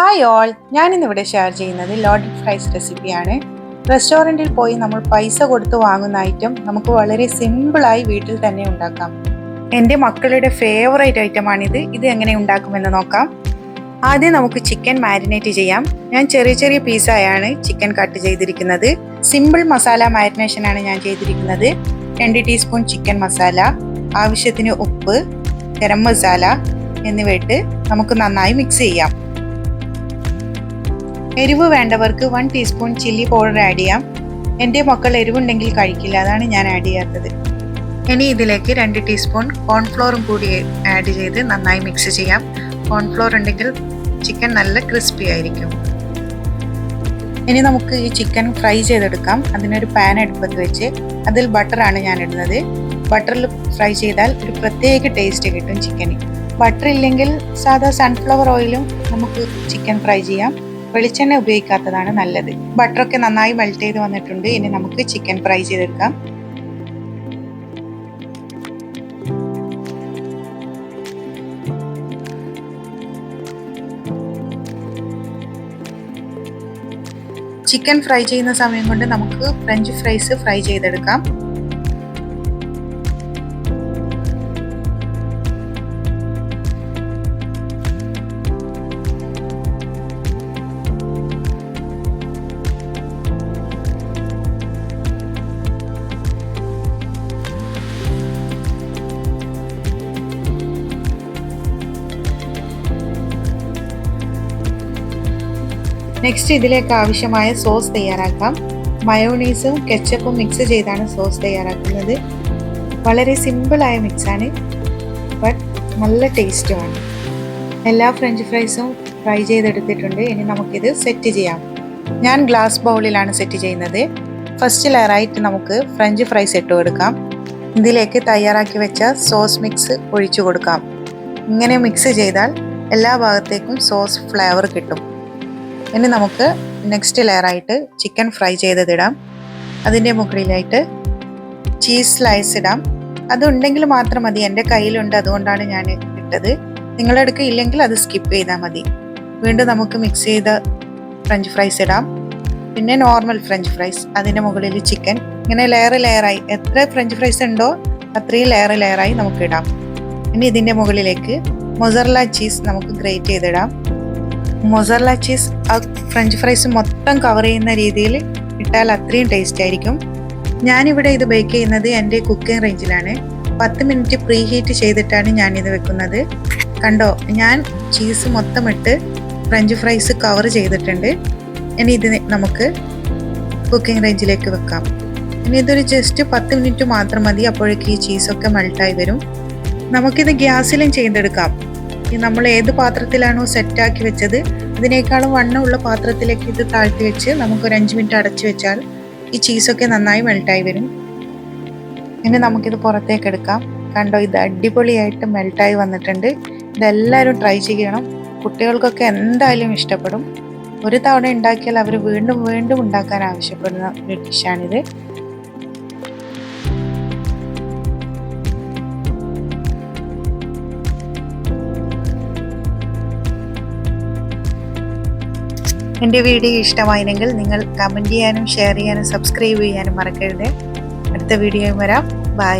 Hi all ഞാനിന്നിവിടെ share ചെയ്യുന്നത് loaded fries റെസിപ്പിയാണ് റെസ്റ്റോറന്റിൽ പോയി നമ്മൾ പൈസ കൊടുത്ത് വാങ്ങുന്ന ഐറ്റം നമുക്ക് വളരെ സിമ്പിളായി വീട്ടിൽ തന്നെ ഉണ്ടാക്കാം. എന്റെ മക്കളുടെ ഫേവറേറ്റ് ഐറ്റമാണിത് ഇത് എങ്ങനെ ഉണ്ടാക്കുമെന്ന് നോക്കാം. ആദ്യം നമുക്ക് ചിക്കൻ മാരിനേറ്റ് ചെയ്യാം. ഞാൻ ചെറിയ ചെറിയ പീസായാണ് ചിക്കൻ കട്ട് ചെയ്തിരിക്കുന്നത്. സിമ്പിൾ മസാല മാരിനേഷൻ ആണ് ഞാൻ ചെയ്തിരിക്കുന്നത്. രണ്ട് ടീസ്പൂൺ ചിക്കൻ മസാല ആവശ്യത്തിന് ഉപ്പ് ഗരം മസാല എന്നിവ എന്നിവയിട്ട് നമുക്ക് നന്നായി മിക്സ് ചെയ്യാം. എരിവ് വേണ്ടവർക്ക് one teaspoon chilli powder add ചെയ്യാം. എന്റെ മക്കൾ എരിവുണ്ടെങ്കിൽ കഴിക്കില്ല അതാണ് ഞാൻ ആഡ് ചെയ്യാത്തത്. ഇനി ഇതിലേക്ക് രണ്ട് ടീസ്പൂൺ കോൺഫ്ലോറും കൂടി ആഡ് ചെയ്ത് നന്നായി മിക്സ് ചെയ്യാം. കോൺഫ്ലോർ ഉണ്ടെങ്കിൽ ചിക്കൻ നല്ല ക്രിസ്പി ആയിരിക്കും. ഇനി നമുക്ക് ഈ ചിക്കൻ ഫ്രൈ ചെയ്തെടുക്കാം. അതിനൊരു പാൻ അടുപ്പത്ത് വെച്ച് അതിൽ ബട്ടറാണ് ഞാൻ ഇടുന്നത്. ബട്ടറിൽ ഫ്രൈ ചെയ്താൽ ഒരു പ്രത്യേക ടേസ്റ്റ് കിട്ടും ചിക്കന് ബട്ടർ ഇല്ലെങ്കിൽ സാധാ സൺഫ്ലവർ ഓയിലും നമുക്ക് ചിക്കൻ ഫ്രൈ ചെയ്യാം. വെളിച്ചെണ്ണ ഉപയോഗിക്കാത്തതാണ് നല്ലത്. ബട്ടറൊക്കെ നന്നായി മെൽറ്റ് ചെയ്ത് വന്നിട്ടുണ്ട്. ഇനി നമുക്ക് ചിക്കൻ ഫ്രൈ ചെയ്തെടുക്കാം. ചിക്കൻ ഫ്രൈ ചെയ്യുന്ന സമയം കൊണ്ട് നമുക്ക് ഫ്രഞ്ച് ഫ്രൈസ് ഫ്രൈ ചെയ്തെടുക്കാം. നെക്സ്റ്റ് ഇതിലേക്ക് ആവശ്യമായ സോസ് തയ്യാറാക്കാം. മയോണീസും കെച്ചപ്പും മിക്സ് ചെയ്താണ് സോസ് തയ്യാറാക്കുന്നത്. വളരെ സിമ്പിളായ മിക്സാണ് ബട്ട് നല്ല ടേസ്റ്റുമാണ് എല്ലാ ഫ്രഞ്ച് ഫ്രൈസും ഫ്രൈ ചെയ്തെടുത്തിട്ടുണ്ട്. ഇനി നമുക്കിത് സെറ്റ് ചെയ്യാം. ഞാൻ ഗ്ലാസ് ബൗളിലാണ് സെറ്റ് ചെയ്യുന്നത്. ഫസ്റ്റ് ലെയറായിട്ട് നമുക്ക് ഫ്രഞ്ച് ഫ്രൈസ് ഇട്ട് കൊടുക്കാം. ഇതിലേക്ക് തയ്യാറാക്കി വെച്ച സോസ് മിക്സ് ഒഴിച്ചു കൊടുക്കാം. ഇങ്ങനെ മിക്സ് ചെയ്താൽ എല്ലാ ഭാഗത്തേക്കും സോസ് ഫ്ലേവർ കിട്ടും. ഇനി നമുക്ക് നെക്സ്റ്റ് ലെയറായിട്ട് ചിക്കൻ ഫ്രൈ ചെയ്തതിടാം. അതിന്റെ മുകളിലായിട്ട് ചീസ് സ്ലൈസ് ഇടാം. അതുണ്ടെങ്കിൽ മാത്രം മതി. എന്റെ കയ്യിലുണ്ട് അതുകൊണ്ടാണ് ഞാൻ ഇട്ടത്. നിങ്ങളുടെ അടുക്ക് ഇല്ലെങ്കിൽ അത് സ്കിപ്പ് ചെയ്താൽ മതി. വീണ്ടും നമുക്ക് മിക്സ് ചെയ്ത ഫ്രഞ്ച് ഫ്രൈസ് ഇടാം. പിന്നെ നോർമൽ ഫ്രഞ്ച് ഫ്രൈസ് അതിന്റെ മുകളിൽ ചിക്കൻ ഇങ്ങനെ ലെയർ ലെയറായി എത്ര ഫ്രഞ്ച് ഫ്രൈസ് ഉണ്ടോ അത്രയും ലെയർ ലെയറായി നമുക്ക് ഇടാം. ഇനി ഇതിന്റെ മുകളിലേക്ക് മൊസറല ചീസ് നമുക്ക് ഗ്രേറ്റ് ചെയ്തിടാം. മൊസറല ചീസ് ആ ഫ്രഞ്ച് ഫ്രൈസ് മൊത്തം കവർ ചെയ്യുന്ന രീതിയിൽ ഇട്ടാൽ അത്രയും ടേസ്റ്റ് ആയിരിക്കും. ഞാനിവിടെ ഇത് ബേക്ക് ചെയ്യുന്നത് എന്റെ കുക്കിംഗ് റേഞ്ചിലാണ് പത്ത് മിനിറ്റ് പ്രീ ഹീറ്റ് ചെയ്തിട്ടാണ് ഞാനിത് വെക്കുന്നത്. കണ്ടോ? ഞാൻ ചീസ് മൊത്തം ഇട്ട് ഫ്രഞ്ച് ഫ്രൈസ് കവർ ചെയ്തിട്ടുണ്ട്. ഇനി ഇത് നമുക്ക് കുക്കിംഗ് റേഞ്ചിലേക്ക് വെക്കാം. ഇനി ഇതൊരു ജസ്റ്റ് പത്ത് മിനിറ്റ് മാത്രം മതി അപ്പോഴേക്ക് ഈ ചീസൊക്കെ മെൽട്ടായി വരും. നമുക്കിത് ഗ്യാസിലും ചെയ്തെടുക്കാം. നമ്മൾ ഏത് പാത്രത്തിലാണോ സെറ്റാക്കി വെച്ചത് അതിനേക്കാളും വണ്ണമുള്ള പാത്രത്തിലേക്ക് ഇത് താഴ്ത്തി വെച്ച് നമുക്ക് ഒരു അഞ്ച് മിനിറ്റ് അടച്ചു വെച്ചാൽ ഈ ചീസൊക്കെ നന്നായി മെൽട്ടായി വരും. ഇനി നമുക്കിത് പുറത്തേക്ക് എടുക്കാം. കണ്ടോ ഇത് അടിപൊളിയായിട്ട് മെൽട്ടായി വന്നിട്ടുണ്ട്. ഇതെല്ലാവരും ട്രൈ ചെയ്യണം. കുട്ടികൾക്കൊക്കെ എന്തായാലും ഇഷ്ടപ്പെടും. ഒരു തവണ ഉണ്ടാക്കിയാൽ അവർ വീണ്ടും വീണ്ടും ഉണ്ടാക്കാൻ ആവശ്യപ്പെടുന്ന ഒരു ഡിഷാണിത് എന്റെ വീഡിയോ ഇഷ്ടമായിരുന്നെങ്കിൽ നിങ്ങൾ കമന്റ് ചെയ്യാനും ഷെയർ ചെയ്യാനും സബ്സ്ക്രൈബ് ചെയ്യാനും മറക്കരുത്. അടുത്ത വീഡിയോയും വരാം. ബൈ